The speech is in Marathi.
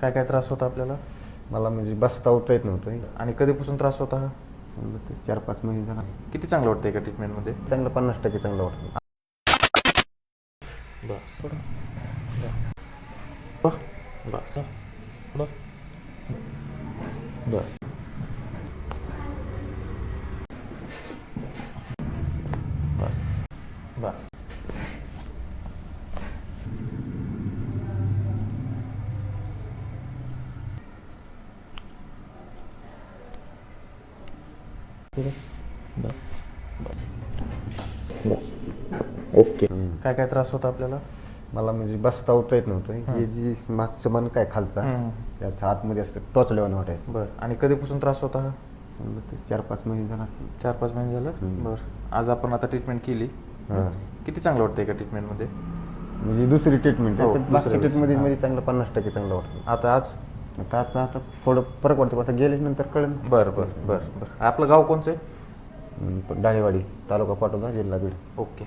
काय काय त्रास होता आपल्याला? मला म्हणजे बसता उठता येत नव्हतं. आणि कधीपासून त्रास होता हा? समजा ते चार पाच महिने झाला. किती चांगलं वाटतं एका ट्रीटमेंटमध्ये चांगलं पन्नास टक्के चांगलं वाटतं. बस बस बस. बस. बस. बस. बस. बस ओके. काय काय त्रास होता आपल्याला? मला म्हणजे बसता उठता येत नव्हतं. हे. जी मागचं मन काय खालचा त्याच्या आतमध्ये असतं टोचल्यावर वाटायचं. बर. आणि कधीपासून त्रास होता हा? समजा ते चार पाच महिने झाला असतं चार पाच महिने झालं. बरं. आज आपण आता ट्रीटमेंट केली. किती चांगलं वाटतं एका ट्रीटमेंटमध्ये म्हणजे दुसरी ट्रीटमेंट आहे पण दुसऱ्या मागच्या वेळेस. ट्रीटमेंटमध्ये हां. मध्ये चांगलं पन्नास टक्के चांगलं वाटतं. आता आज? आता आता आता थोडं फरक वाटतं. आता गेल्याच्यानंतर कळेल बरं बरं बरं बरं. आपलं गाव कोणचं आहे? डाळेवाडी तालुका पाटोदा जिल्हा बीड. ओके.